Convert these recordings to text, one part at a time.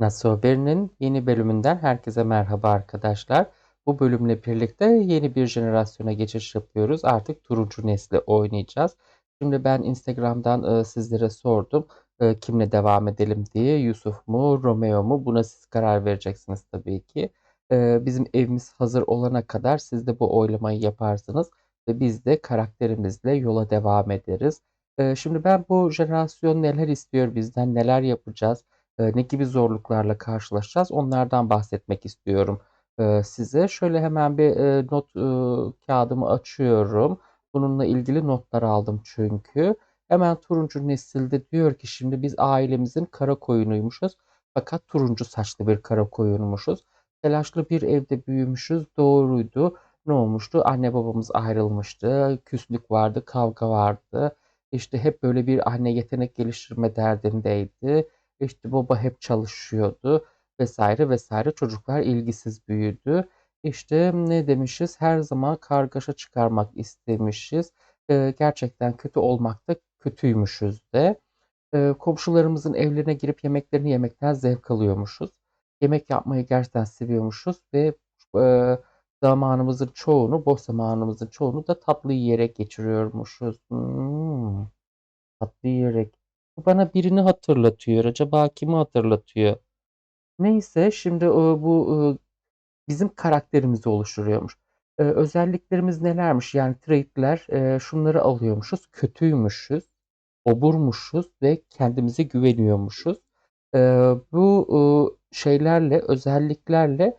Nasıl Haber'in yeni bölümünden herkese merhaba arkadaşlar. Bu bölümle birlikte yeni bir jenerasyona geçiş yapıyoruz. Artık turuncu nesli oynayacağız. Şimdi ben Instagram'dan e, sizlere sordum e, kimle devam edelim diye. Yusuf mu, Romeo mu? Buna siz karar vereceksiniz tabii ki. E, bizim evimiz hazır olana kadar siz de bu oylamayı yaparsınız ve biz de karakterimizle yola devam ederiz. Şimdi ben bu jenerasyon neler istiyor bizden, neler yapacağız? Ne gibi zorluklarla karşılaşacağız onlardan bahsetmek istiyorum size. Şöyle hemen bir not kağıdımı açıyorum. Bununla ilgili notlar aldım çünkü. Hemen turuncu nesilde diyor ki şimdi biz ailemizin kara koyunuymuşuz. Fakat turuncu saçlı bir kara koyunmuşuz. Telaşlı bir evde büyümüşüz. Doğruydu. Ne olmuştu? Anne babamız ayrılmıştı. Küslük vardı, kavga vardı. İşte hep böyle bir anne yetenek geliştirme derdindeydi. İşte baba hep çalışıyordu vesaire vesaire. Çocuklar ilgisiz büyüdü. İşte ne demişiz? Her zaman kargaşa çıkarmak istemişiz. Ee, gerçekten kötü olmakta kötüymüşüz de. Ee, komşularımızın evlerine girip yemeklerini yemekten zevk alıyormuşuz. Yemek yapmayı gerçekten seviyormuşuz ve e, zamanımızın çoğunu, boş zamanımızın çoğunu da tatlı yiyerek geçiriyormuşuz. Hmm, tatlı yiyerek. Bana birini hatırlatıyor. Acaba kimi hatırlatıyor? Neyse şimdi e, bu e, bizim karakterimizi oluşturuyormuş. E, özelliklerimiz nelermiş? Yani traitler şunları alıyormuşuz. Kötüymüşüz, oburmuşuz ve kendimize güveniyormuşuz. Bu şeylerle, özelliklerle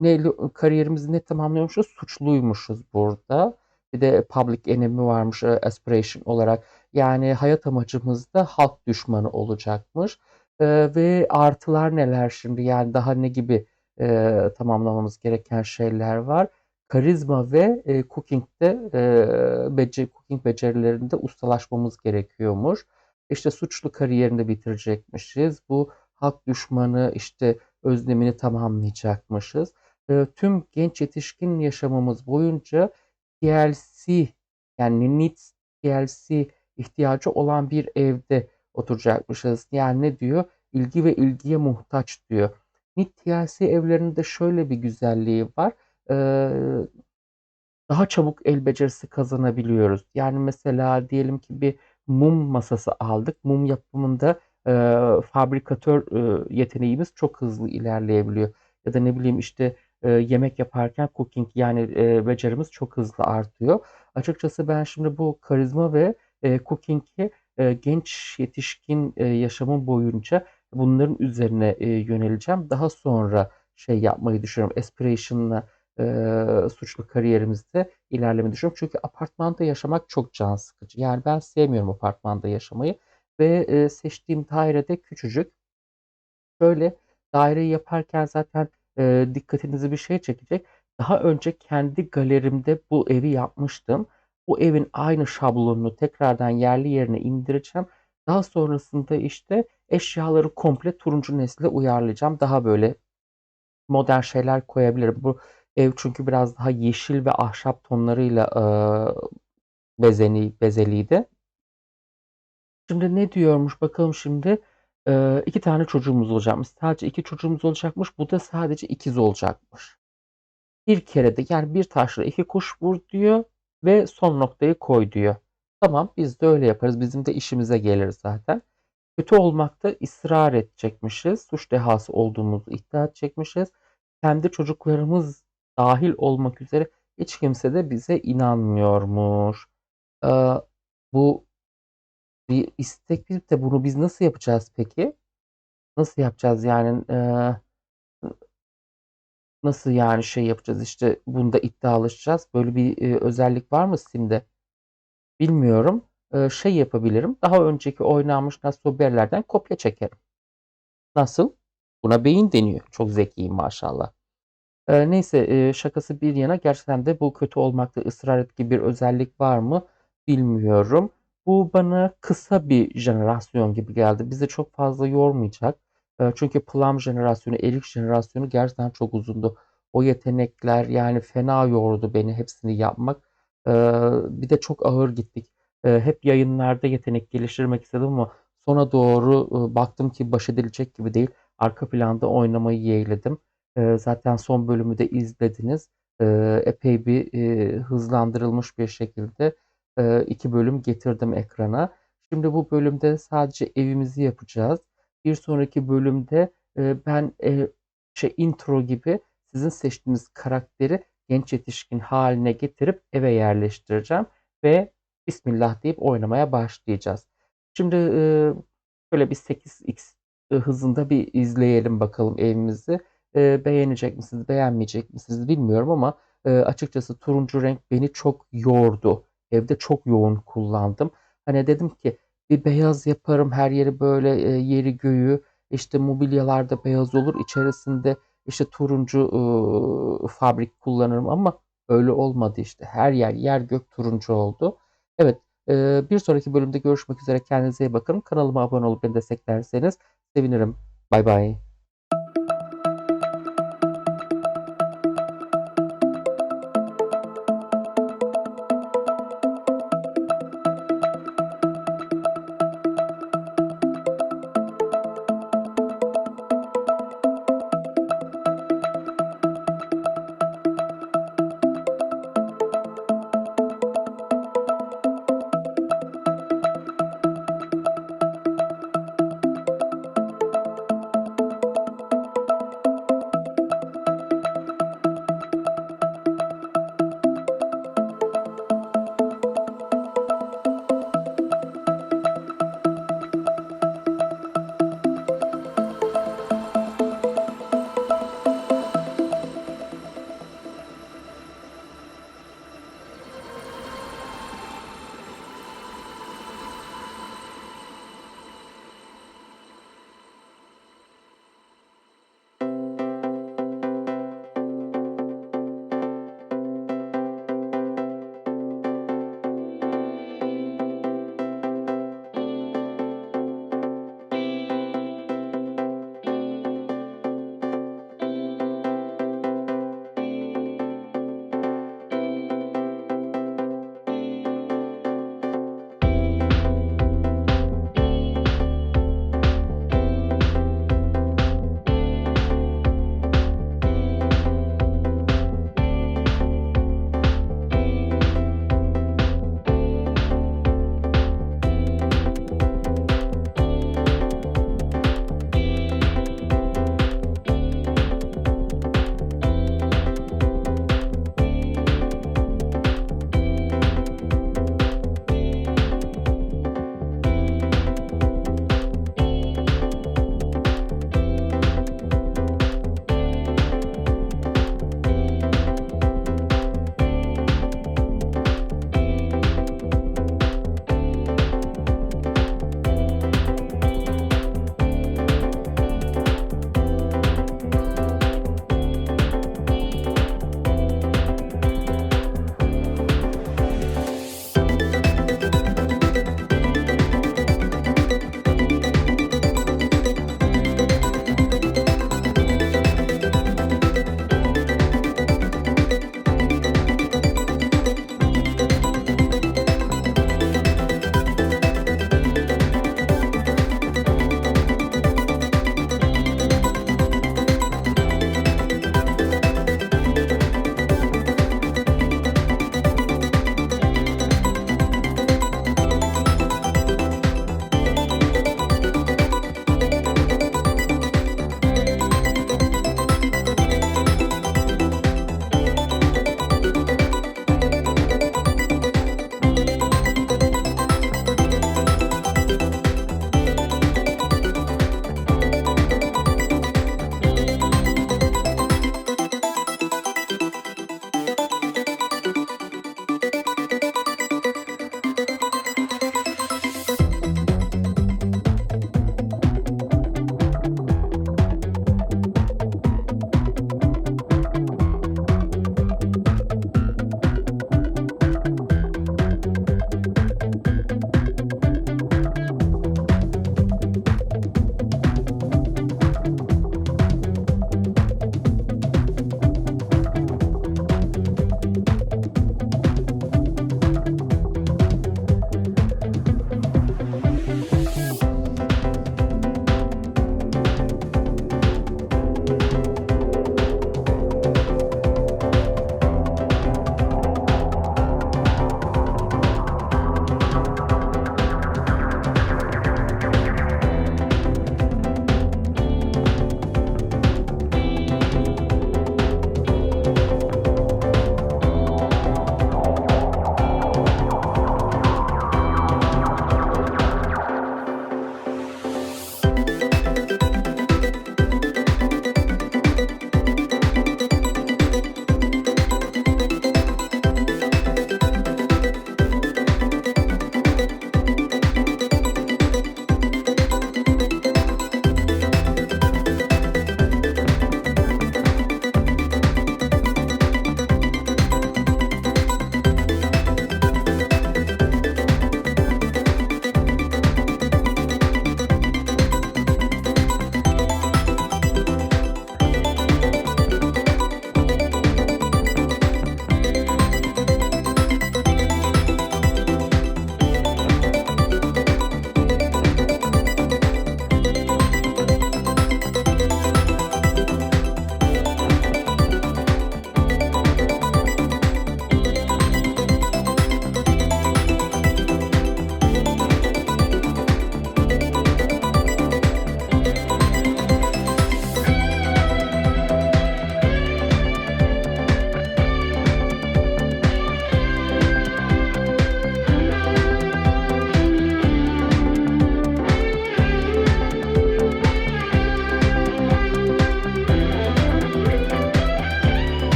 ne, kariyerimizi ne tamamlıyormuşuz? Suçluymuşuz burada. Bir de public enemy varmış aspiration olarak. Yani hayat amacımız da halk düşmanı olacakmış. E, ve artılar neler şimdi? Yani daha ne gibi e, tamamlamamız gereken şeyler var? Karizma ve e, cooking'de e, becer, cooking becerilerinde ustalaşmamız gerekiyormuş. İşte suçlu kariyerini bitirecekmişiz. Bu halk düşmanı işte özlemini tamamlayacakmışız. E, tüm genç yetişkin yaşamımız boyunca TLC yani needs TLC ihtiyacı olan bir evde oturacakmışız. Yani ne diyor? İlgi ve ilgiye muhtaç diyor. Nit TLC evlerinde şöyle bir güzelliği var. Ee, daha çabuk el becerisi kazanabiliyoruz. Yani mesela diyelim ki bir mum masası aldık. Mum yapımında e, fabrikatör e, yeteneğimiz çok hızlı ilerleyebiliyor. Ya da ne bileyim işte e, yemek yaparken cooking yani e, becerimiz çok hızlı artıyor. Açıkçası ben şimdi bu karizma ve e, cooking'i e, genç yetişkin e, yaşamım boyunca bunların üzerine e, yöneleceğim. Daha sonra şey yapmayı düşünüyorum. Aspiration'la e, suçlu kariyerimizde ilerlemeyi düşünüyorum. Çünkü apartmanda yaşamak çok can sıkıcı. Yani ben sevmiyorum apartmanda yaşamayı ve e, seçtiğim dairede küçücük. Böyle daireyi yaparken zaten e, dikkatinizi bir şey çekecek. Daha önce kendi galerimde bu evi yapmıştım. Bu evin aynı şablonunu tekrardan yerli yerine indireceğim. Daha sonrasında işte eşyaları komple turuncu nesle uyarlayacağım. Daha böyle modern şeyler koyabilirim. Bu ev çünkü biraz daha yeşil ve ahşap tonlarıyla e, bezeni, bezeliydi. Şimdi ne diyormuş bakalım şimdi. E, iki tane çocuğumuz olacakmış. Sadece iki çocuğumuz olacakmış. Bu da sadece ikiz olacakmış. Bir kere de yani bir taşla iki kuş vur diyor ve son noktayı koy diyor. Tamam biz de öyle yaparız. Bizim de işimize gelir zaten. Kötü olmakta ısrar edecekmişiz. Suç dehası olduğumuzu iddia edecekmişiz. Kendi çocuklarımız dahil olmak üzere hiç kimse de bize inanmıyormuş. Ee, bu bir istek de bunu biz nasıl yapacağız peki? Nasıl yapacağız yani? E, Nasıl yani şey yapacağız işte bunda iddialaşacağız. Böyle bir e, özellik var mı Steam'de? Bilmiyorum. E, şey yapabilirim. Daha önceki oynanmış nasıl haberlerden kopya çekerim. Nasıl? Buna beyin deniyor. Çok zekiyim maşallah. E, neyse e, şakası bir yana gerçekten de bu kötü olmakta ısrar ettiği bir özellik var mı bilmiyorum. Bu bana kısa bir jenerasyon gibi geldi. Bizi çok fazla yormayacak. Çünkü Plum jenerasyonu, Erik jenerasyonu gerçekten çok uzundu. O yetenekler yani fena yordu beni hepsini yapmak. Bir de çok ağır gittik. Hep yayınlarda yetenek geliştirmek istedim ama Sona doğru baktım ki baş edilecek gibi değil. Arka planda oynamayı yeğledim. Zaten son bölümü de izlediniz. Epey bir hızlandırılmış bir şekilde iki bölüm getirdim ekrana. Şimdi bu bölümde sadece evimizi yapacağız. Bir sonraki bölümde e, ben e, şey intro gibi sizin seçtiğiniz karakteri genç yetişkin haline getirip eve yerleştireceğim ve Bismillah deyip oynamaya başlayacağız. Şimdi e, şöyle bir 8x hızında bir izleyelim bakalım evimizi. E, beğenecek misiniz, beğenmeyecek misiniz bilmiyorum ama e, açıkçası turuncu renk beni çok yordu. Evde çok yoğun kullandım. Hani dedim ki bir beyaz yaparım her yeri böyle e, yeri göğü işte mobilyalarda beyaz olur içerisinde işte turuncu e, fabrik kullanırım ama öyle olmadı işte. Her yer yer gök turuncu oldu. Evet e, bir sonraki bölümde görüşmek üzere kendinize iyi bakın. Kanalıma abone olup beni desteklerseniz sevinirim. Bay bay.